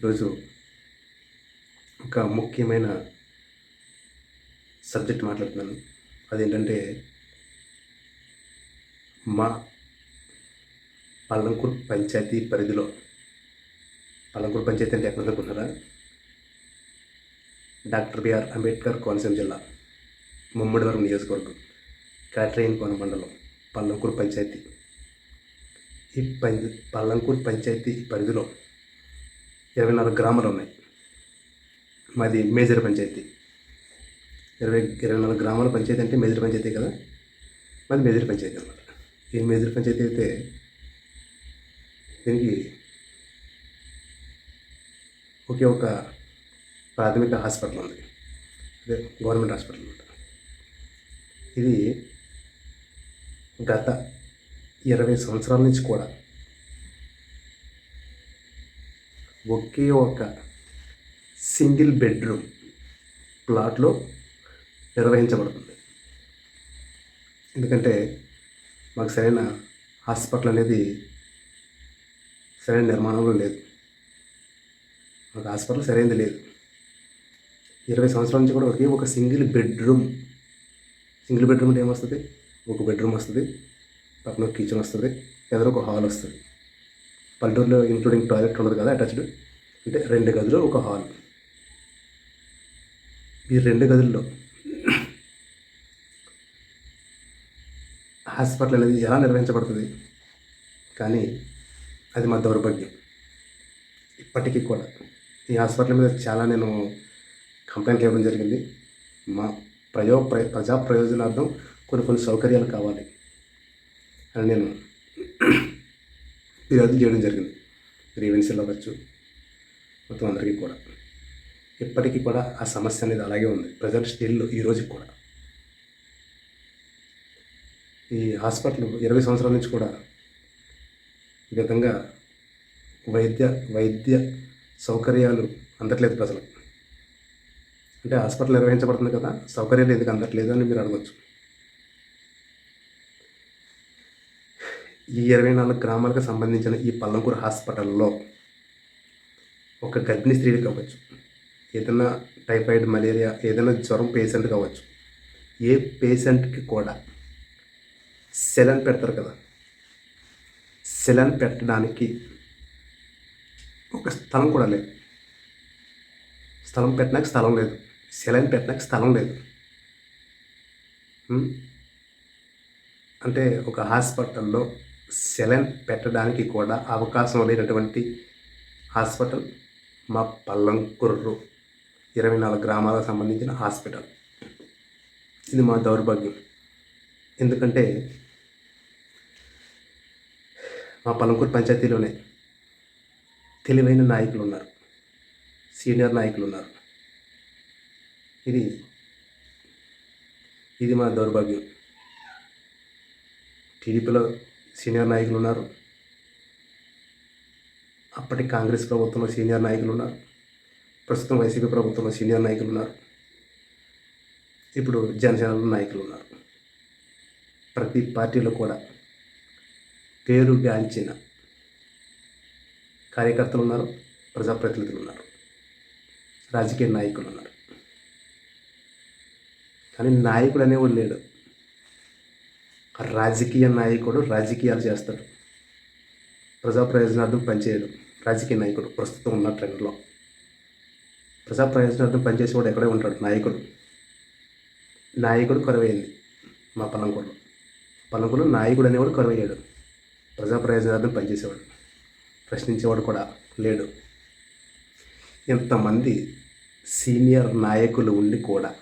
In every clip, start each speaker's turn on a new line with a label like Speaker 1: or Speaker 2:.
Speaker 1: ఈరోజు ఒక ముఖ్యమైన సబ్జెక్ట్ మాట్లాడుతున్నాను. అదేంటంటే మా పల్లంకూర్ పంచాయతీ పరిధిలో పల్లంకూర్ పంచాయతీ అంటే ఎక్కడ అనుకుంటున్నారా? డాక్టర్ బిఆర్ అంబేద్కర్ కోనసీమ జిల్లా ముమ్మడివరం నియోజకవర్గం కాట్రేయన్ కోన మండలం పల్లంకూర్ పంచాయతీ. ఈ పం పల్లంకూరు పంచాయతీ పరిధిలో ఇరవై నాలుగు గ్రామాలు ఉన్నాయి మాది మేజర్ పంచాయతీ. ఇరవై ఇరవై నాలుగు గ్రామాల పంచాయతీ అంటే మేజర్ పంచాయతీ కదా? మాది మేజర్ పంచాయతీ అనమాట ఈ మేజర్ పంచాయతీ అయితే దీనికి ఒకే ఒక ప్రాథమిక హాస్పిటల్ ఉంది. అదే గవర్నమెంట్ హాస్పిటల్ అనమాట ఇది గత ఇరవై సంవత్సరాల నుంచి కూడా ఒకే ఒక సింగిల్ బెడ్రూమ్ ప్లాట్లో నిర్వహించబడుతుంది. ఎందుకంటే మాకు సరైన హాస్పిటల్ అనేది సరైన నిర్మాణంలో లేదు. మాకు హాస్పిటల్ సరైనది లేదు. ఇరవై సంవత్సరాల నుంచి కూడా ఒకే ఒక సింగిల్ బెడ్రూమ్ సింగిల్ బెడ్రూమ్ అంటే ఏమొస్తుంది? ఒక బెడ్రూమ్ వస్తుంది పక్కన ఒక కిచెన్ వస్తుంది ఎదురు ఒక హాల్ వస్తుంది. పల్లెటూరులో ఇంక్లూడింగ్ టాయిలెట్ ఉండదు కదా అటాచ్డ్ అంటే రెండు గదులు ఒక హాల్ ఈ రెండు గదుల్లో హాస్పిటల్ అనేది ఎలా నిర్వహించబడుతుంది? కానీ అది మా దౌర్భాగ్యం. ఇప్పటికీ కూడా ఈ హాస్పిటల్ మీద చాలా నేను కంప్లైంట్ ఇవ్వడం జరిగింది. మా ప్రయో ప్ర ప్రజా ప్రయోజనార్థం కొన్ని కొన్ని సౌకర్యాలు కావాలి అని నేను ఫిర్యాదు చేయడం జరిగింది. గ్రీవెన్సీలో అవ్వచ్చు. మొత్తం అందరికీ కూడా. ఇప్పటికీ కూడా ఆ సమస్య అనేది అలాగే ఉంది. ప్రజెంట్ స్టిల్ ఈ రోజుకి కూడా. ఈ హాస్పిటల్ ఇరవై సంవత్సరాల నుంచి కూడా ఈ విధంగా వైద్య వైద్య సౌకర్యాలు అందట్లేదు ప్రజలకు. అంటే హాస్పిటల్ నిర్వహించబడుతుంది కదా సౌకర్యాలు ఎందుకు అందట్లేదు అని మీరు అడగచ్చు. ఈ ఇరవై నాలుగు గ్రామాలకు సంబంధించిన ఈ పల్లంకూరు హాస్పిటల్లో ఒక గర్భిణీ స్త్రీలు కావచ్చు ఏదైనా టైఫాయిడ్ మలేరియా ఏదైనా జ్వరం పేషెంట్ కావచ్చు. ఏ పేషెంట్కి కూడా సెలన్ పెడతారు కదా సెలన్ పెట్టడానికి ఒక స్థలం కూడా లేదు. స్థలం పెట్టడానికి స్థలం లేదు. సెలైన్ పెట్టడానికి స్థలం లేదు. అంటే ఒక హాస్పిటల్లో సెలన్ పెట్టడానికి కూడా అవకాశం లేనటువంటి హాస్పిటల్ మా పల్లంకుర్రు ఇరవై నాలుగు గ్రామాలకు సంబంధించిన హాస్పిటల్. ఇది మా దౌర్భాగ్యం. ఎందుకంటే మా పలంకూరు పంచాయతీలోనే తెలివైన నాయకులు ఉన్నారు. సీనియర్ నాయకులు ఉన్నారు. ఇది ఇది మా దౌర్భాగ్యం. టీడీపీలో సీనియర్ నాయకులు ఉన్నారు అప్పటి కాంగ్రెస్ ప్రభుత్వంలో సీనియర్ నాయకులు ఉన్నారు ప్రస్తుతం వైసీపీ ప్రభుత్వంలో సీనియర్ నాయకులు ఉన్నారు ఇప్పుడు జనసేనలో నాయకులు ఉన్నారు ప్రతి పార్టీలో కూడా పేరుగాంచిన కార్యకర్తలు ఉన్నారు ప్రజాప్రతినిధులు ఉన్నారు రాజకీయ నాయకులు ఉన్నారు కానీ నాయకుడు అనేవాడు లేడు. రాజకీయ నాయకుడు రాజకీయాలు చేస్తాడు. ప్రజా ప్రయోజనార్థం పనిచేయడు. రాజకీయ నాయకుడు ప్రస్తుతం ఉన్న ట్రెండ్లో. ప్రజా ప్రయోజనార్థం పనిచేసేవాడు ఎక్కడే ఉంటాడు? నాయకుడు. నాయకుడు కరువైంది మా పల్లంకూరులో పల్లంకూరులో నాయకుడు అనేవాడు కరువయ్యాడు. ప్రజా ప్రయోజనార్థం పనిచేసేవాడు. ప్రశ్నించేవాడు కూడా లేడు. ఇంతమంది సీనియర్ నాయకులు ఉండి కూడా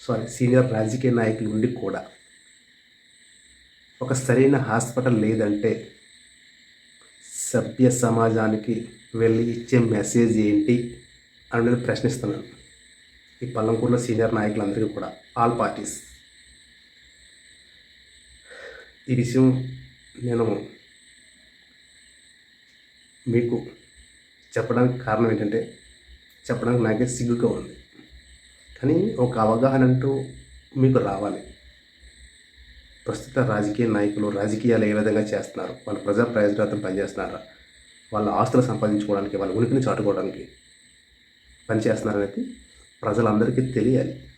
Speaker 1: సారీ సీనియర్ రాజకీయ నాయకులు ఉండి కూడా ఒక సరైన హాస్పిటల్ లేదంటే సభ్య సమాజానికి వెళ్ళి ఇచ్చే మెసేజ్ ఏంటి అని నేను ప్రశ్నిస్తున్నాను. ఈ పల్లంకూరులో సీనియర్ నాయకులందరికీ కూడా ఆల్ పార్టీస్. ఈ విషయం నేను మీకు చెప్పడానికి కారణం ఏంటంటే చెప్పడానికి నాకే సిగ్గుగా ఉంది. కానీ ఒక అవగాహన అంటూ మీకు రావాలి. ప్రస్తుత రాజకీయ నాయకులు రాజకీయాలు ఏ విధంగా చేస్తున్నారు? వాళ్ళు ప్రజా ప్రయోజనార్థం పనిచేస్తున్నారా? వాళ్ళ ఆస్తులు సంపాదించుకోవడానికి వాళ్ళ ఉనికిని చాటుకోవడానికి పనిచేస్తున్నారనేది ప్రజలందరికీ తెలియాలి.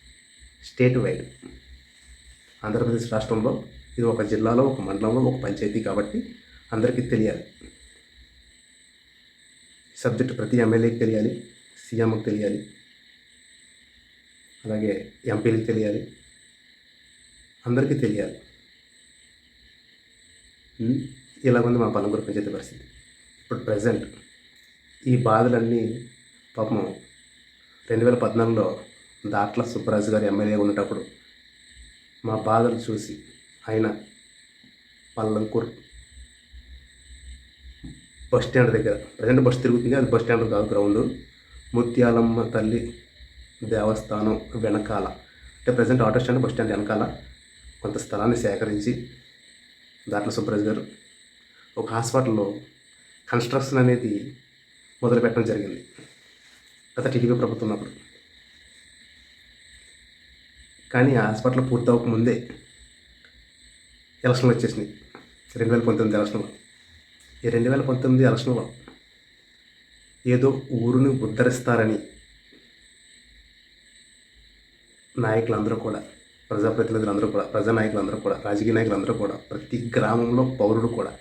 Speaker 1: State wide. ఆంధ్రప్రదేశ్ రాష్ట్రంలో ఇది ఒక జిల్లాలో ఒక మండలంలో ఒక పంచాయతీ కాబట్టి అందరికీ తెలియాలి. సబ్జెక్ట్ ప్రతి ఎమ్మెల్యేకి తెలియాలి సీఎంకి తెలియాలి అలాగే ఎంపీలకు తెలియాలి అందరికీ తెలియాలి. ఇలాగుంది ఉంది మా పలుగురు పంచాయతీ పరిస్థితి. ఇప్పుడు ప్రజెంట్ ఈ బాధలన్నీ పాపం రెండు వేల పద్నాలుగులో దాట్ల సుబ్బరాజు గారు ఎమ్మెల్యే ఉండేటప్పుడు మా బాధలు చూసి ఆయన పల్లంకూరు బస్ స్టాండ్ దగ్గర ప్రజెంట్ బస్ తిరుగుతుంది అది బస్ స్టాండ్ కాదు గ్రౌండ్. ముత్యాలమ్మ తల్లి దేవస్థానం వెనకాల. అంటే present auto stand bus stand వెనకాల కొంత స్థలాన్ని సేకరించి దాట్ల సుబ్బరాజు గారు ఒక హాస్పిటల్లో కన్స్ట్రక్షన్ అనేది మొదలు పెట్టడం జరిగింది గత టీడీపీ ప్రభుత్వం ఉన్నప్పుడు కానీ ఆ హాస్పిటల్ పూర్తి అవ్వకముందే ఎలక్షన్లు వచ్చేసినాయి. రెండు వేల పంతొమ్మిది ఎలక్షన్లో. ఈ రెండు వేల పంతొమ్మిది ఎలక్షన్లో ఏదో ఊరుని ఉద్ధరిస్తారని నాయకులందరూ కూడా ప్రజాప్రతినిధులందరూ కూడా ప్రజానాయకులందరూ కూడా రాజకీయ నాయకులందరూ కూడా ప్రతి గ్రామంలో పౌరుడు కూడా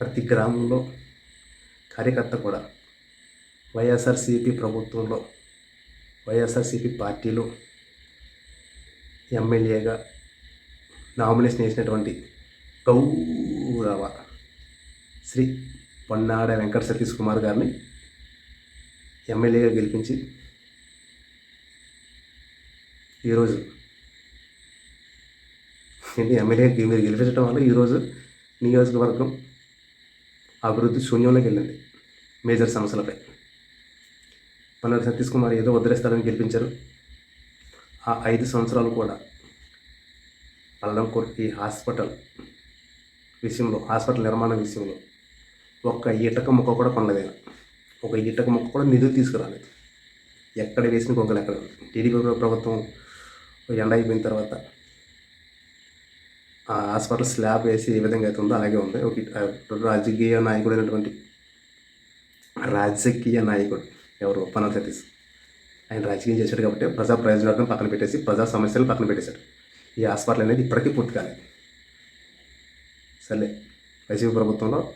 Speaker 1: ప్రతి గ్రామంలో కార్యకర్త కూడా వైఎస్ఆర్సిపి ప్రభుత్వంలో వైఎస్ఆర్సిపి పార్టీలో ఎమ్మెల్యేగా నామినేషన్ చేసినటువంటి గౌరవ శ్రీ పొన్నాడ వెంకట సతీష్ కుమార్ గారిని ఎమ్మెల్యేగా గెలిపించి ఈరోజు. ఏంటి ఎమ్మెల్యే మీరు గెలిపించడం వల్ల ఈరోజు నియోజకవర్గం అభివృద్ధి శూన్యంలోకి వెళ్ళింది మేజర్ సమస్యలపై. పల్లెడు సతీష్ కుమార్ ఏదో వదిలేస్తారని గెలిపించారు. ఆ ఐదు సంవత్సరాలు కూడా పల్లంకూర్ ఈ హాస్పిటల్ విషయంలో హాస్పిటల్ నిర్మాణం విషయంలో ఒక్క ఈటక ముక్క కూడా కొనలేదు ఒక ఈటక ముక్క కూడా నిధులు తీసుకురాలేదు. ఎక్కడ వేసిన కొంగలు ఎక్కడ? టీడీపీ ప్రభుత్వం ఎండ అయిపోయిన తర్వాత ఆ హాస్పిటల్ స్లాబ్ వేసి ఏ విధంగా అయితే ఉందో అలాగే ఉంది. ఒక రాజకీయ నాయకుడు అయినటువంటి రాజకీయ నాయకుడు ఎవరు? పనల్ సతీష్. ఆయన రాజకీయం చేశాడు కాబట్టి ప్రజా ప్రయోజనాలను పక్కన పెట్టేసి ప్రజా సమస్యలు పక్కన పెట్టేశాడు. ఈ హాస్పిటల్ అనేది ఇప్పటికీ పూర్తి కాలేదు. సరే వైసీపీ ప్రభుత్వంలో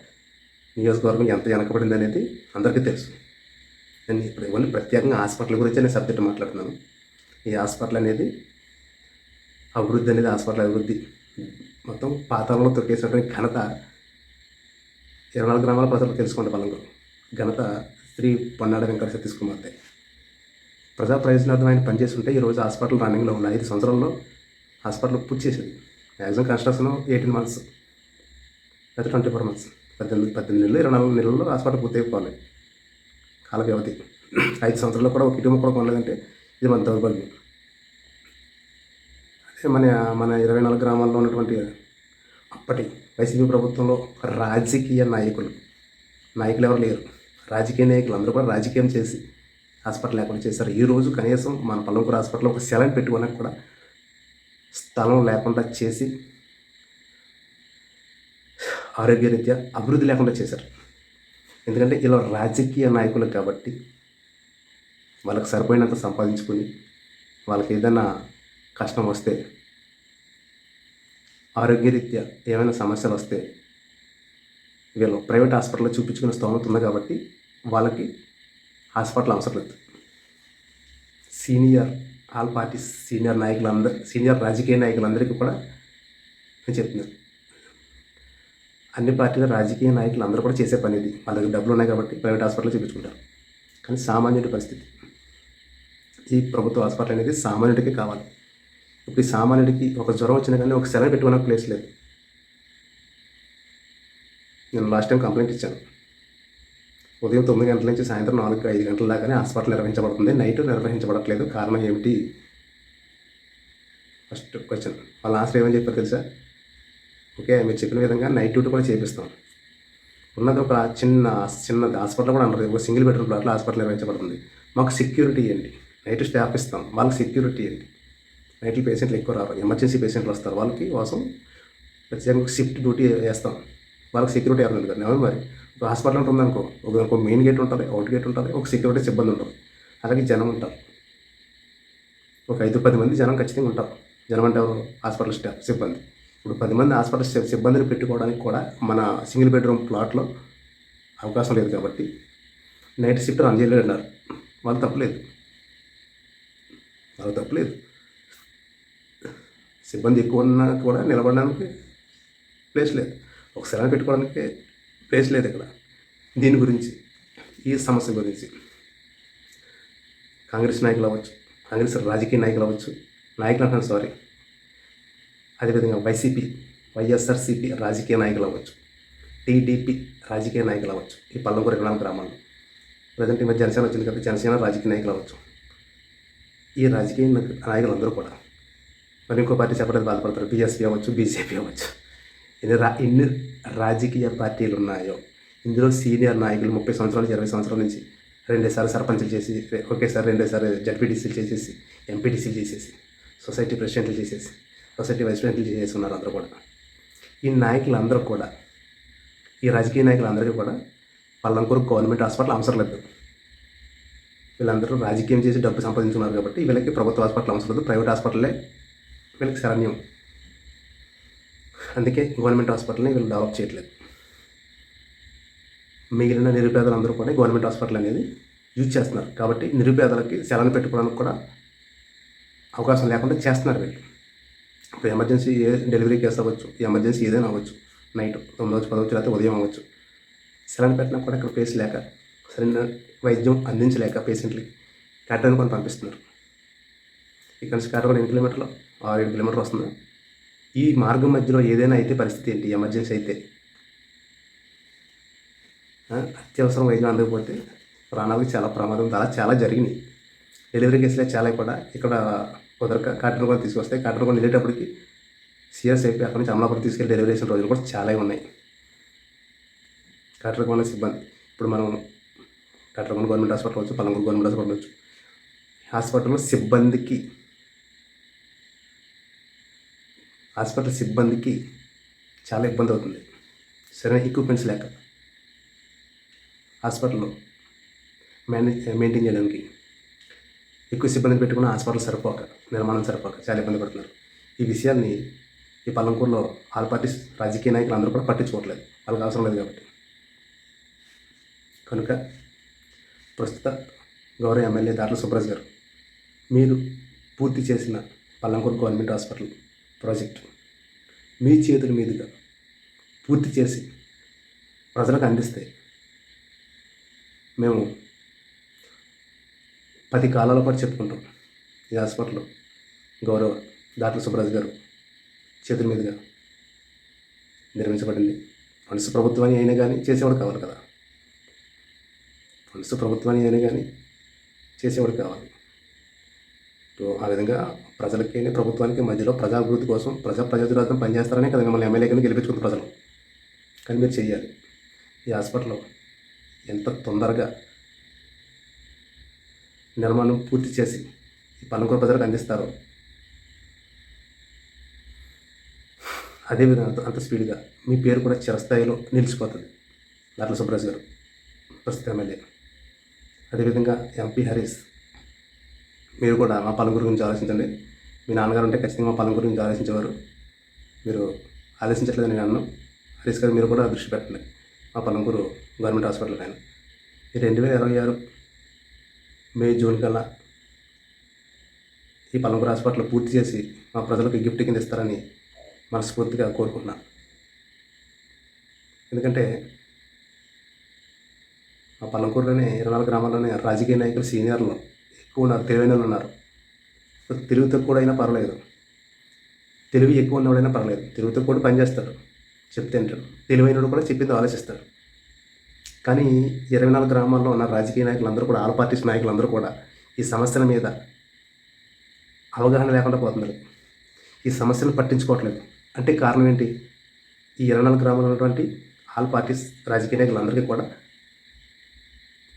Speaker 1: నియోజకవర్గం ఎంత వెనకబడింది అనేది అందరికీ తెలుసు. నేను ఇప్పుడు ఇవన్నీ ప్రత్యేకంగా హాస్పిటల్ గురించి నేను సబ్జెక్ట్ మాట్లాడుతున్నాను. ఈ హాస్పిటల్ అనేది అభివృద్ధి అనేది హాస్పిటల్ అభివృద్ధి మొత్తం పాతాళంలో తొక్కేసినటువంటి ఘనత ఇరవై నాలుగు గ్రామాల ప్రజలు తెలుసుకోండి పలంగా ఘనత శ్రీ పొన్నాడ వెంకట సతీష్ కుమార్తె ప్రజా ప్రయోజనార్థం ఆయన పనిచేస్తుంటే ఈరోజు హాస్పిటల్ రన్నింగ్లో ఉన్న ఐదు సంవత్సరాల్లో హాస్పిటల్ పూర్తి చేసేది. మ్యాక్సిమం కన్స్ట్రక్షన్ ఎయిటీన్ మంత్స్ లేదా ట్వంటీ ఫోర్ మంత్స్. పద్దెనిమిది పద్దెనిమిది నెలలు ఇరవై నాలుగు నెలల్లో హాస్పిటల్ పూర్తి అయిపోవాలి. కాల వ్యవధి ఐదు సంవత్సరాల్లో కూడా ఒక కుటుంబం కూడా కొనలేదంటే ఇది మన దౌర్భాగ్యం. మన మన ఇరవై నాలుగు గ్రామాల్లో ఉన్నటువంటి అప్పటి వైసీపీ ప్రభుత్వంలో రాజకీయ నాయకులు. నాయకులు ఎవరు లేరు. రాజకీయ నాయకులు అందరూ కూడా రాజకీయం చేసి హాస్పిటల్ లేకుండా చేశారు. ఈ రోజు కనీసం మన పల్లంకూరు హాస్పిటల్లో ఒక సెలైన్ పెట్టుకోవడానికి కూడా స్థలం లేకుండా చేసి ఆరోగ్యరీత్యా అభివృద్ధి లేకుండా చేశారు. ఎందుకంటే ఇలా రాజకీయ నాయకులు కాబట్టి వాళ్ళకి సరిపోయినంత సంపాదించుకుని వాళ్ళకి ఏదైనా కష్టం వస్తే ఆరోగ్యరీత్యా ఏమైనా సమస్యలు వస్తే వీళ్ళు ప్రైవేట్ హాస్పిటల్లో చూపించుకునే స్తోమత ఉంది కాబట్టి వాళ్ళకి హాస్పిటల్ అవసరం లేదు. సీనియర్ ఆల్ పార్టీస్ సీనియర్ నాయకులందరూ సీనియర్ రాజకీయ నాయకులందరికీ కూడా నేను చెప్తున్నాను అన్ని పార్టీల రాజకీయ నాయకులు అందరూ కూడా చేసే పని ఇది. వాళ్ళ దగ్గర డబ్బులు ఉన్నాయి కాబట్టి ప్రైవేట్ హాస్పిటల్లో చూపించుకుంటారు. కానీ సామాన్యుడి పరిస్థితి. ఈ ప్రభుత్వ హాస్పిటల్ అనేది సామాన్యుడికి కావాలి. ఇప్పుడు ఈ సామాన్యుడికి ఒక జ్వరం వచ్చినా కానీ ఒక సెలవు పెట్టుకునే ప్లేస్ లేదు. నేను లాస్ట్ టైం కంప్లైంట్ ఇచ్చాను. ఉదయం తొమ్మిది గంటల నుంచి సాయంత్రం నాలుగు ఐదు గంటల దాకానే హాస్పిటల్ నిర్వహించబడుతుంది. నైట్ నిర్వహించబడట్లేదు. కారణం ఏమిటి? ఫస్ట్ క్వశ్చన్ వాళ్ళ ఆన్సర్ ఏమని చెప్పారు తెలుసా? ఓకే మీరు చెప్పిన విధంగా నైట్ డ్యూటీ కూడా చేపిస్తాం. ఉన్నది ఒక చిన్న చిన్న హాస్పిటల్ కూడా అంటారు ఒక సింగిల్ బెడ్రూమ్ ప్లాట్లో హాస్పిటల్ నిర్వహించబడుతుంది. మాకు సెక్యూరిటీ ఏంటి నైట్ స్టాఫ్ ఇస్తాం. వాళ్ళకి సెక్యూరిటీ ఏంటి నైట్లో పేషెంట్లు ఎక్కువ రారు. ఎమర్జెన్సీ పేషెంట్లు వస్తారు. వాళ్ళకి కోసం ప్రత్యేకంగా షిఫ్ట్ డ్యూటీ వేస్తాం. వాళ్ళకి సెక్యూరిటీ ఎవరు ఎందుకు ఎవరు మరి. ఒక హాస్పిటల్ ఉంటుంది అనుకో. ఒక మెయిన్ గేట్ ఉంటుంది అవుట్ గేట్ ఉంటుంది ఒక సెక్యూరిటీ సిబ్బంది ఉంటుంది. అలాగే జనం ఉంటారు. ఒక ఐదు పది మంది జనం ఖచ్చితంగా ఉంటారు. జనం అంటే ఎవరు? హాస్పిటల్ స్టాఫ్ సిబ్బంది. ఇప్పుడు పది మంది హాస్పిటల్ సిబ్బందిని పెట్టుకోవడానికి కూడా మన సింగిల్ బెడ్రూమ్ ప్లాట్లో అవకాశం లేదు కాబట్టి నైట్ షిఫ్ట్ రన్ చేయలేడు అన్నారు వాళ్ళు తప్పలేదు. వాళ్ళు తప్పలేదు. సిబ్బంది ఎక్కువ ఉన్నా కూడా నిలబడడానికి ప్లేస్ లేదు. ఒక సెలవు పెట్టుకోవడానికి ప్లేస్ లేదు ఇక్కడ. దీని గురించి ఈ సమస్య గురించి. కాంగ్రెస్ నాయకులు అవ్వచ్చు కాంగ్రెస్ రాజకీయ నాయకులు అవ్వచ్చు నాయకులు అంటాను సారీ అదేవిధంగా వైసీపీ వైఎస్ఆర్సీపీ రాజకీయ నాయకులు అవ్వచ్చు టీడీపీ రాజకీయ నాయకులు అవ్వచ్చు ఈ పల్లెకూరు గ్రామ గ్రామాల్లో. ప్రజెంట్ ఈ మధ్య జనసేన వచ్చింది కాబట్టి జనసేన రాజకీయ నాయకులు అవ్వచ్చు. ఈ రాజకీయ నాయకులు నాయకులందరూ కూడా మరి ఇంకో పార్టీ చెప్పలేదు బాధపడతారు. బీఎస్పీ అవ్వచ్చు బీజేపీ అవ్వచ్చు. ఎన్ని రా ఎన్ని రాజకీయ పార్టీలు ఉన్నాయో ఇందులో సీనియర్ నాయకులు ముప్పై సంవత్సరాల నుంచి ఇరవై సంవత్సరాల నుంచి రెండేసారి సర్పంచులు చేసి ఒకేసారి రెండేసారి జడ్పీటీసీలు చేసేసి ఎంపీటీసీలు చేసేసి సొసైటీ ప్రెసిడెంట్లు చేసేసి సొసైటీ వైస్ ప్రెసిడెంట్లు చేసేసి ఉన్నారు అందరూ కూడా. ఈ నాయకులందరూ కూడా ఈ రాజకీయ నాయకులందరికీ కూడా పల్లంకూరు గవర్నమెంట్ హాస్పిటల్ అవసరం లేదు. వీళ్ళందరూ రాజకీయం చేసి డబ్బు సంపాదించుకున్నారు కాబట్టి వీళ్ళకి ప్రభుత్వ హాస్పిటల్ అవసరం లేదు. ప్రైవేట్ హాస్పిటలే వీళ్ళకి శరణ్యం. అందుకే గవర్నమెంట్ హాస్పిటల్ని వీళ్ళు డెవలప్ చేయట్లేదు. మిగిలిన నిరుపేదలందరూ కూడా గవర్నమెంట్ హాస్పిటల్ అనేది యూజ్ చేస్తున్నారు. కాబట్టి నిరుపేదలకి సెలవు పెట్టుకోవడానికి కూడా అవకాశం లేకుండా చేస్తున్నారు వీళ్ళు. ఇప్పుడు ఎమర్జెన్సీ ఏ డెలివరీ కేసు అవ్వచ్చు ఎమర్జెన్సీ ఏదైనా అవ్వచ్చు నైట్ తొమ్మిది వచ్చి పదవచ్చు లేకపోతే ఉదయం అవ్వచ్చు. సెలవు పెట్టినా కూడా ఇక్కడ ప్లేస్ లేక సరైన వైద్యం అందించలేక పేషెంట్లకి కట్టడానికి కొని పంపిస్తున్నారు. ఇక్కడ నుంచి కూడా ఎన్ని కిలోమీటర్లు ఆరు ఏడు కిలోమీటర్లు వస్తుంది. ఈ మార్గం మధ్యలో ఏదైనా అయితే పరిస్థితి ఏంటి? ఎమర్జెన్సీ అయితే. అత్యవసరం వైద్యం అందకపోతే ప్రాణాలకు చాలా ప్రమాదం అలా చాలా జరిగినాయి. డెలివరీ కేసులే చాలా కూడా. ఇక్కడ కుదరక కాటన్ కూడా తీసుకొస్తే కాటన్ కూడా వెళ్ళేటప్పటికి సీరియస్ అయిపోయి అక్కడ నుంచి అమలాపురం తీసుకెళ్ళి డెలివరీ చేసిన రోజులు కూడా చాలా ఉన్నాయి. కాటరకొండ సిబ్బంది. ఇప్పుడు మనం కాటరకొండ గవర్నమెంట్ హాస్పిటల్ వచ్చు పలంగూరు గవర్నమెంట్ హాస్పిటల్ వచ్చు హాస్పిటల్లో సిబ్బందికి హాస్పిటల్ సిబ్బందికి చాలా ఇబ్బంది అవుతుంది. సరైన ఎక్విప్మెంట్స్ లేక హాస్పిటల్లో మేనేజ్ మెయింటైన్ చేయడానికి ఎక్కువ సిబ్బంది పెట్టుకున్న హాస్పిటల్ సరిపోక నిర్మాణం సరిపోక చాలా ఇబ్బంది పడుతున్నారు. ఈ విషయాన్ని ఈ పల్లంకూరులో ఆల్ పార్టీస్ రాజకీయ నాయకులు అందరూ కూడా పట్టించుకోవట్లేదు. వాళ్ళకి అవసరం లేదు కాబట్టి. కనుక ప్రస్తుత గౌరవ ఎమ్మెల్యే దాట్ల సుబ్రాజ్ గారు మీరు పూర్తి చేసిన పల్లంకూరు గవర్నమెంట్ హాస్పిటల్ ప్రాజెక్టు. మీ చేతుల మీదుగా పూర్తి చేసి ప్రజలకు అందిస్తే మేము పది కాలాల పాటు చెప్పుకుంటాం. ఈ హాస్పిటల్లో గౌరవ దాట్ల సుబ్రాజ్ గారు చేతుల మీదుగా నిర్మించబడింది. ఫండ్స్ ప్రభుత్వాన్ని అయినా కానీ చేసేవాడు కావాలి కదా. ఫండ్స్ ప్రభుత్వాన్ని అయినా కానీ చేసేవాడు కావాలి. సో ఆ విధంగా ప్రజలకి ప్రభుత్వానికి మధ్యలో ప్రజాభివృద్ధి కోసం ప్రజా ప్రజాభివృద్ధి పనిచేస్తారనే కదా మిమ్మల్ని ఎమ్మెల్యే కింద గెలిపించుకుంది ప్రజలు. కానీ మీరు చేయాలి ఈ హాస్పిటల్లో ఎంత తొందరగా నిర్మాణం పూర్తి చేసి ఈ పల్లెకూరు ప్రజలకు అందిస్తారు. అదేవిధంగా అంత అంత స్పీడ్గా మీ పేరు కూడా చిరస్థాయిలో నిలిచిపోతుంది. నర్ల సుబ్రాజ్ గారు ప్రస్తుత ఎమ్మెల్యే. అదేవిధంగా ఎంపీ హరీష్ మీరు కూడా మా పలుగురు గురించి ఆలోచించండి. మీ నాన్నగారు ఉంటే ఖచ్చితంగా మా గురించి ఆలోచించేవారు. మీరు ఆలోచించట్లేదని నేను అన్నాను హరీష్ గారు మీరు కూడా దృష్టి పెట్టండి. మా పలంకూరు గవర్నమెంట్ హాస్పిటల్ ఆయన. ఈ రెండు వేల ఇరవై ఆరు మే జూన్ కల్లా ఈ పలంకూరు హాస్పిటల్ పూర్తి చేసి మా ప్రజలకు గిఫ్ట్ కింద ఇస్తారని మనస్ఫూర్తిగా కోరుకుంటున్నాను ఎందుకంటే మా పలంకూరులోనే ఇరవై నాలుగు గ్రామాల్లోనే రాజకీయ నాయకులు సీనియర్లు ఎక్కువ ఉన్నారు తెలివైన ఉన్నారు. తెలుగు తక్కువ అయినా పర్వాలేదు తెలివి ఎక్కువ ఉన్నవాడైనా పర్లేదు. తెలుగు తక్కువ కూడా పనిచేస్తాడు చెప్తే వింటాడు. తెలివైనడు కూడా చెప్పింది ఆలోచిస్తాడు. కానీ ఇరవై నాలుగు గ్రామాల్లో ఉన్న రాజకీయ నాయకులందరూ కూడా ఆల్ పార్టీస్ నాయకులు అందరూ కూడా ఈ సమస్యల మీద అవగాహన లేకుండా పోతున్నారు. ఈ సమస్యను పట్టించుకోవట్లేదు. అంటే కారణం ఏంటి? ఈ ఇరవై నాలుగు గ్రామాల్లో ఉన్నటువంటి ఆల్ పార్టీస్ రాజకీయ నాయకులందరికీ కూడా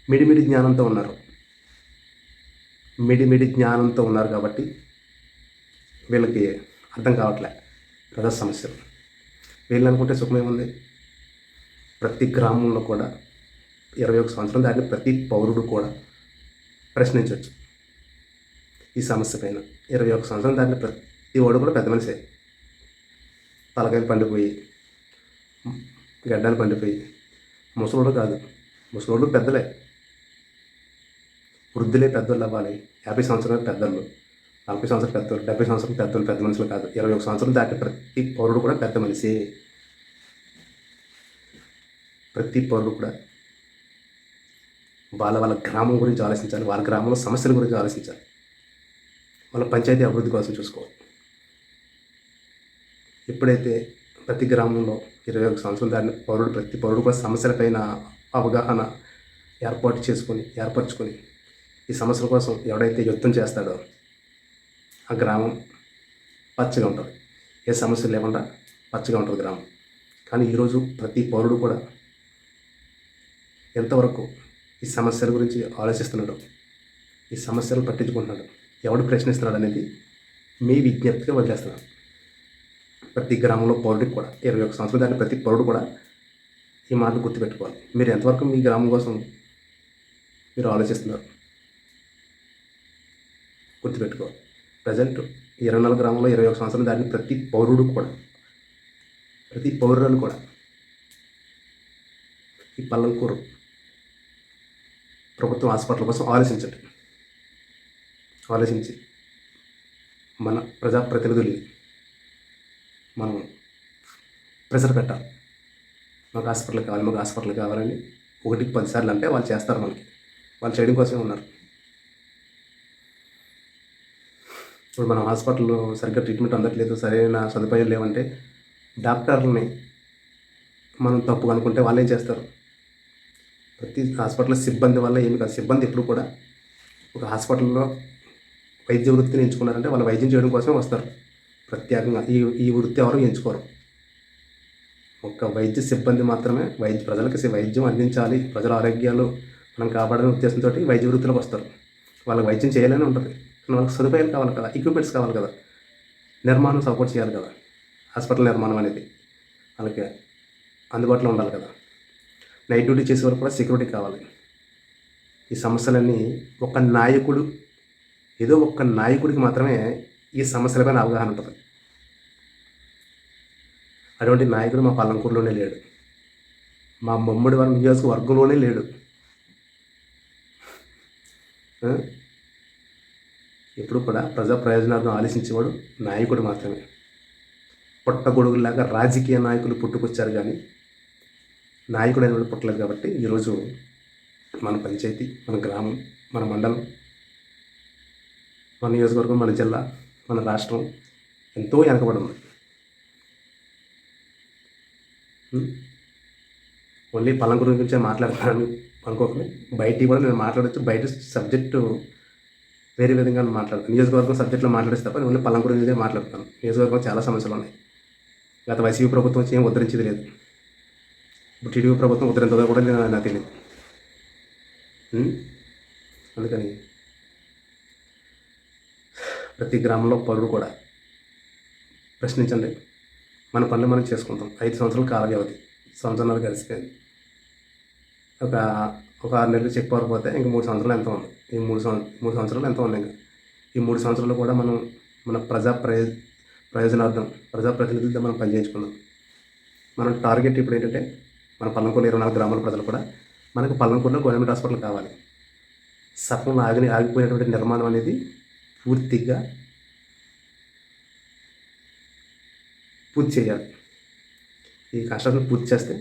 Speaker 1: మిడిమిడి జ్ఞానంతో ఉన్నారు. మిడిమిడి జ్ఞానంతో ఉన్నారు కాబట్టి వీళ్ళకి అర్థం కావట్లే ప్రజా సమస్యలు. వీళ్ళు అనుకుంటే సుఖమేముంది ప్రతి గ్రామంలో కూడా ఇరవై ఒక సంవత్సరం దాటిన ప్రతి పౌరుడు కూడా ప్రశ్నించవచ్చు ఈ సమస్య పైన. ఇరవై ఒక సంవత్సరం దాటిన ప్రతి వాడు కూడా పెద్ద మనిషే. తలకాయలు పండిపోయి గడ్డలు పండిపోయి ముసలోడు కాదు ముసలోడు పెద్దలే. వృద్ధులే పెద్దోళ్ళు అవ్వాలి. యాభై సంవత్సరాలు పెద్దోళ్ళు నలభై సంవత్సరాలు పెద్దోళ్ళు డెబ్బై సంవత్సరాలు పెద్దోళ్ళు పెద్ద మనుషులు కాదు. ఇరవై ఒక సంవత్సరం దాటి ప్రతి పౌరుడు కూడా పెద్ద మనిషి. ప్రతి పౌరుడు కూడా వాళ్ళ వాళ్ళ గ్రామం గురించి ఆలోచించాలి వాళ్ళ గ్రామంలో సమస్యల గురించి ఆలోచించాలి. వాళ్ళ పంచాయతీ అభివృద్ధి కోసం చూసుకోవాలి. ఎప్పుడైతే ప్రతి గ్రామంలో ఇరవై ఒక సంవత్సరం దాటిన పౌరుడు ప్రతి పౌరుడు కూడా సమస్యలపైన అవగాహన ఏర్పాటు చేసుకొని ఏర్పరచుకొని ఈ సమస్యల కోసం ఎవడైతే యుద్ధం చేస్తాడో ఆ గ్రామం పచ్చగా ఉంటుంది. ఏ సమస్యలు లేకుండా పచ్చగా ఉంటుంది గ్రామం. కానీ ఈరోజు ప్రతి పౌరుడు కూడా ఎంతవరకు ఈ సమస్యల గురించి ఆలోచిస్తున్నాడు ఈ సమస్యలు పట్టించుకుంటున్నాడు ఎవడు ప్రశ్నిస్తున్నాడు అనేది మీ విజ్ఞప్తిగా వదిలేస్తున్నాడు ప్రతి గ్రామంలో పౌరుడికి కూడా ఇరవై ఒక సంవత్సరం దాని ప్రతి పౌరుడు కూడా ఈ మాటలు గుర్తుపెట్టుకోవాలి. మీరు ఎంతవరకు మీ గ్రామం కోసం మీరు ఆలోచిస్తున్నారు? గుర్తుపెట్టుకో. ప్రజెంట్ ఇరవై నాలుగు గ్రామంలో ఇరవై ఒక సంవత్సరం దాటిన ప్రతి పౌరుడు కూడా ప్రతి పౌరురాలు కూడా ఈ పల్లంకూరు ప్రభుత్వ హాస్పిటల్ కోసం ఆలోచించండి. ఆలోచించి మన ప్రజాప్రతినిధుల్ని మనం ప్రెషర్ పెట్టాలి. మాకు హాస్పిటల్ కావాలి మాకు హాస్పిటల్ కావాలని ఒకటికి పదిసార్లు అంటే వాళ్ళు చేస్తారు మనకి. వాళ్ళు చేయడం కోసమే ఉన్నారు. ఇప్పుడు మనం హాస్పిటల్లో సరిగ్గా ట్రీట్మెంట్ అందట్లేదు సరైన సదుపాయాలు లేవంటే డాక్టర్లని మనం తప్పు అనుకుంటే వాళ్ళు ఏం చేస్తారు. ప్రతి హాస్పిటల్ సిబ్బంది వల్ల ఏమి కాదు. సిబ్బంది ఎప్పుడు కూడా ఒక హాస్పిటల్లో వైద్య వృత్తిని ఎంచుకున్నారంటే వాళ్ళు వైద్యం చేయడం కోసమే వస్తారు. ప్రత్యేకంగా ఈ ఈ వృత్తి ఎవరు ఎంచుకోరు. ఒక వైద్య సిబ్బంది మాత్రమే వైద్య ప్రజలకు వైద్యం అందించాలి. ప్రజల ఆరోగ్యాలు మనం కాపాడని ఉద్దేశంతో వైద్య వృత్తిలోకి వస్తారు. వాళ్ళకి వైద్యం చేయాలని ఉంటుంది. మనకు సదుపాయాలు కావాలి కదా ఎక్విప్మెంట్స్ కావాలి కదా నిర్మాణం సపోర్ట్ చేయాలి కదా హాస్పిటల్ నిర్మాణం అనేది వాళ్ళకి అందుబాటులో ఉండాలి కదా. నైట్ డ్యూటీ చేసే వరకు కూడా సెక్యూరిటీ కావాలి. ఈ సమస్యలన్నీ ఒక నాయకుడు ఏదో ఒక్క నాయకుడికి మాత్రమే ఈ సమస్యలపైన అవగాహన ఉంటుంది. అటువంటి నాయకుడు మా పల్లంకూరులోనే లేడు. మా మమ్మడి వారి నియోజకవర్గంలోనే లేడు. ఎప్పుడు కూడా ప్రజా ప్రయోజనాలను ఆలోచించేవాడు నాయకుడు మాత్రమే. పుట్టగొడుగులాగా రాజకీయ నాయకులు పుట్టుకొచ్చారు కానీ నాయకుడు అనేవాడు పుట్టలేదు కాబట్టి ఈరోజు మన పంచాయతీ మన గ్రామం మన మండలం మన నియోజకవర్గం మన జిల్లా మన రాష్ట్రం ఎంతో వెనకబడి ఉంది. ఓన్లీ పలంకూరు గురించే మాట్లాడుతున్నాను అనుకోకండి. బయటికి కూడా నేను మాట్లాడచ్చు. బయట సబ్జెక్టు వేరే విధంగా మాట్లాడతాను నియోజకవర్గం సబ్జెక్టులో మాట్లాడేసి తప్ప నేను ఓన్లీ పలంకూరు గురించే మాట్లాడతాను. నియోజకవర్గం చాలా సమస్యలు ఉన్నాయి. గత వైసీపీ ప్రభుత్వం వచ్చి ఏం ఉద్ధరించేది లేదు. ఇప్పుడు టీడీపీ ప్రభుత్వం ఉద్ధరించదో కూడా నేను నాకు తెలియదు అందుకని ప్రతి గ్రామంలో పౌరుడు కూడా ప్రశ్నించండి. మన పనులు మనం చేసుకుంటాం. ఐదు సంవత్సరాల కాల వ్యవధి సంవత్సరాలు కలిసిపోయింది ఒక ఒక ఆరు నెలలు చెక్ పవర్ పోతే ఇంక మూడు సంవత్సరాలు ఎంత ఉంది. ఈ మూడు సంవ మూడు సంవత్సరాలు ఎంత ఉంది ఇంకా. ఈ మూడు సంవత్సరాలు కూడా మనం మన ప్రజా ప్రయో ప్రయోజనార్థం ప్రజాప్రతినిధులతో మనం పనిచేయించుకుందాం మనం టార్గెట్ ఇప్పుడు ఏంటంటే మన పల్లంకూరు ఇరవై నాలుగు గ్రామాల ప్రజలు కూడా మనకు పల్లంకూరులో గవర్నమెంట్ హాస్పిటల్ కావాలి. సగంలో ఆగి ఆగిపోయినటువంటి నిర్మాణం అనేది పూర్తిగా పూర్తి చేయాలి. ఈ కన్స్ట్రక్షన్ పూర్తి చేస్తే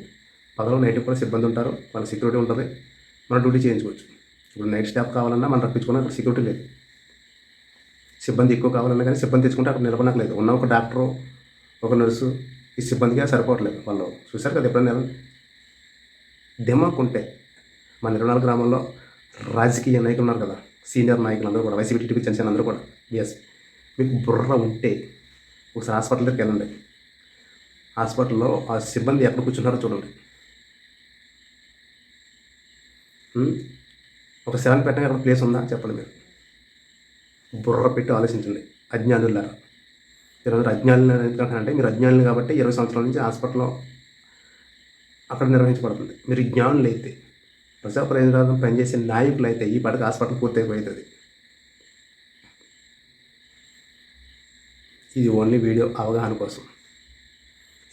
Speaker 1: పగలు నైట్ కూడా సిబ్బంది ఉంటారు వాళ్ళ సెక్యూరిటీ ఉంటుంది. మనం డ్యూటీ చేయించుకోవచ్చు. ఇప్పుడు నైట్ స్టాఫ్ కావాలన్నా మనం రప్పించుకున్నా అక్కడ సెక్యూరిటీ లేదు. సిబ్బంది ఎక్కువ కావాలన్నా కానీ సిబ్బంది తెచ్చుకుంటే అక్కడ నిలబడలేదు ఉన్న ఒక డాక్టరు ఒక నర్సు ఈ సిబ్బందిగా సరిపోవట్లేదు. వాళ్ళు చూశారు కదా ఎప్పుడైనా దిమాక్ ఉంటే మన ఇరవై నాలుగు గ్రామంలో రాజకీయ నాయకులు ఉన్నారు కదా. సీనియర్ నాయకులు అందరూ కూడా వైసీపీ టీడీపీ జనసేన అందరూ కూడా ఎస్ మీకు బుర్ర ఉంటే ఒకసారి హాస్పిటల్ దగ్గరికి వెళ్ళండి. హాస్పిటల్లో ఆ సిబ్బంది ఎక్కడ కూర్చున్నారో చూడండి. ఒక సెవెన్ పెట్టగా అక్కడ ప్లేస్ ఉందా? చెప్పండి మీరు. బుర్ర పెట్టి ఆలోచించండి. అజ్ఞానులారా. ఈరోజు అజ్ఞానులు ఎందుకంటే మీరు అజ్ఞానులు కాబట్టి ఇరవై సంవత్సరాల నుంచి హాస్పిటల్లో అక్కడ నిర్వహించబడుతుంది. మీరు జ్ఞానులు అయితే ప్రజా ప్రయోజనాలను పనిచేసే నాయకులు అయితే ఈ పడక హాస్పిటల్ పూర్తయిపోతుంది ఇది ఓన్లీ వీడియో అవగాహన కోసం.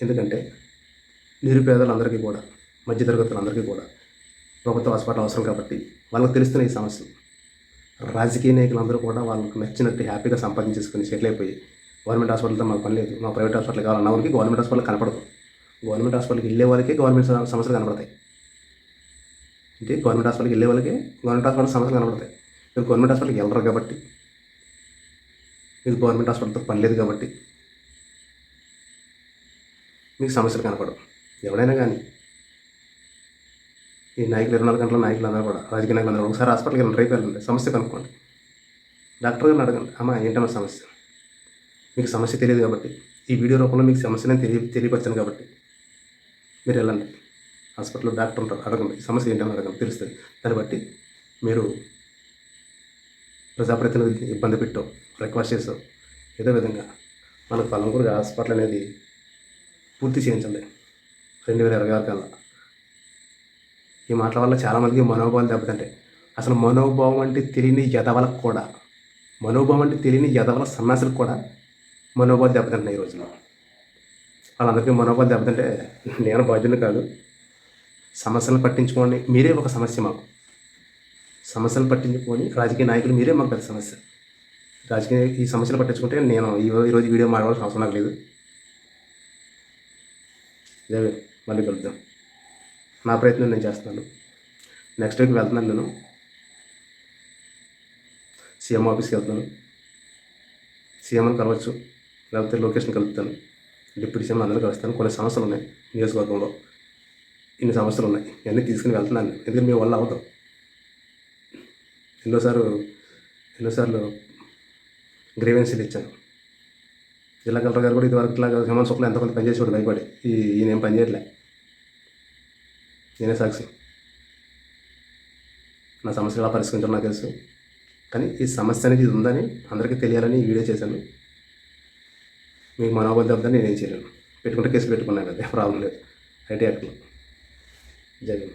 Speaker 1: ఎందుకంటే నిరుపేదలందరికీ కూడా మధ్యతరగతులందరికీ కూడా ప్రభుత్వ హాస్పిటల్ అవసరం కాబట్టి వాళ్ళకి తెలుస్తున్న ఈ సమస్యలు. రాజకీయ నాయకులందరూ కూడా వాళ్ళకి నచ్చినట్టు హ్యాపీగా సంపాదించేసుకుని సెటిల్ అయిపోయి గవర్నమెంట్ హాస్పిటల్తో మాకు పని లేదు మా ప్రైవేట్ హాస్పిటల్ కావాలన్న వాళ్ళకి గవర్నమెంట్ హాస్పిటల్ కనపడదు. గవర్నమెంట్ హాస్పిటల్కి వెళ్ళే వాళ్ళకే గవర్నమెంట్ సమస్యలు కనపడతాయి. అంటే గవర్నమెంట్ హాస్పిటల్కి వెళ్ళే వాళ్ళకి గవర్నమెంట్ హాస్పిటల్ సమస్యలు కనపడతాయి. మీరు గవర్నమెంట్ హాస్పిటల్కి వెళ్ళరు కాబట్టి మీకు గవర్నమెంట్ హాస్పిటల్తో పని లేదు కాబట్టి మీకు సమస్యలు కనపడవు. ఎవడైనా కానీ ఈ నాయకులు ఇరవై నాలుగు గంటల నాయకులు అందరూ కూడా. రాజకీయ నాయకులు అందరూ ఒకసారి హాస్పిటల్కి వెళ్ళండి రేపు వెళ్ళండి. సమస్య కనుక్కోండి. డాక్టర్ గారిని అడగండి. అమ్మ ఏంటన్నా సమస్య? మీకు సమస్య తెలియదు కాబట్టి. ఈ వీడియో రూపంలో మీకు సమస్యని తెలియ తెలియపరచాను కాబట్టి మీరు వెళ్ళండి. హాస్పిటల్లో డాక్టర్ ఉంటారు. అడగండి. సమస్య ఏంటని అడగండి. తెలుస్తుంది. దాన్ని బట్టి మీరు ప్రజాప్రతినిధులు ఇబ్బంది పెట్టో రిక్వెస్ట్ చేసావు ఏదో విధంగా మన పలంకూరు హాస్పిటల్ అనేది పూర్తి చేయించండి. రెండు వేల ఇరవై ఆరు కల్లా. ఈ మాటల వల్ల చాలామందికి మనోభావాలు దెబ్బతింటాయి. అసలు మనోభావం అంటే తెలియని యదవలకు కూడా. మనోభావం అంటే తెలియని యదవల సన్నాసులకు కూడా మనోభావాలు దెబ్బతింటున్నాయి ఈ రోజుల్లో. వాళ్ళందరికీ మనోభావాలు దెబ్బతింటే నేను బాధ్యుని కాదు. సమస్యలను పట్టించుకోండి. మీరే ఒక సమస్య మాకు. సమస్యలు పట్టించుకొని రాజకీయ నాయకులు మీరే మాకు పెద్ద సమస్య. రాజకీయ ఈ సమస్యలు పట్టించుకుంటే నేను ఈ ఈరోజు వీడియో మాట్లాడాల్సిన అవసరం నాకు లేదు. జై మళ్ళీ కలుద్దాం. నా ప్రయత్నం నేను చేస్తున్నాను నెక్స్ట్ వీక్ వెళ్తున్నాను నేను. సీఎం ఆఫీస్కి వెళ్తున్నాను. సీఎంని కలవచ్చు. లేకపోతే లొకేషన్ కలుపుతాను. డిప్యూటీ సీఎం అందరూ కలుస్తాను. కొన్ని సమస్యలు ఉన్నాయి నియోజకవర్గంలో. ఇన్ని సమస్యలు ఉన్నాయి. ఇవన్నీ తీసుకుని వెళ్తున్నాను ఎందుకంటే మీ వల్ల అవుతాం ఎన్నోసార్లు ఎన్నోసార్లు గ్రీవెన్సీలు ఇచ్చాను. జిల్లా కలెక్టర్ గారు కూడా ఇదివరకు ఇట్లా హేమంత్ శుక్లా ఎంతమంది పనిచేసేవాడు భయపడి. ఈ ఈయన ఏం పనిచేయట్లే నేనే సాక్షి. నా సమస్యలు ఎలా పరిష్కరించడం నాకు తెలుసు. కానీ ఈ సమస్య అనేది ఇది ఉందని అందరికీ తెలియాలని వీడియో చేశాను. మీకు మనోబద్ధ దెబ్బని నేనేం చేయలేను. పెట్టుకుంటే కేసు పెట్టుకున్నాను కదా ప్రాబ్లం లేదు. ఐటీ యాక్ట్లో జరిగింది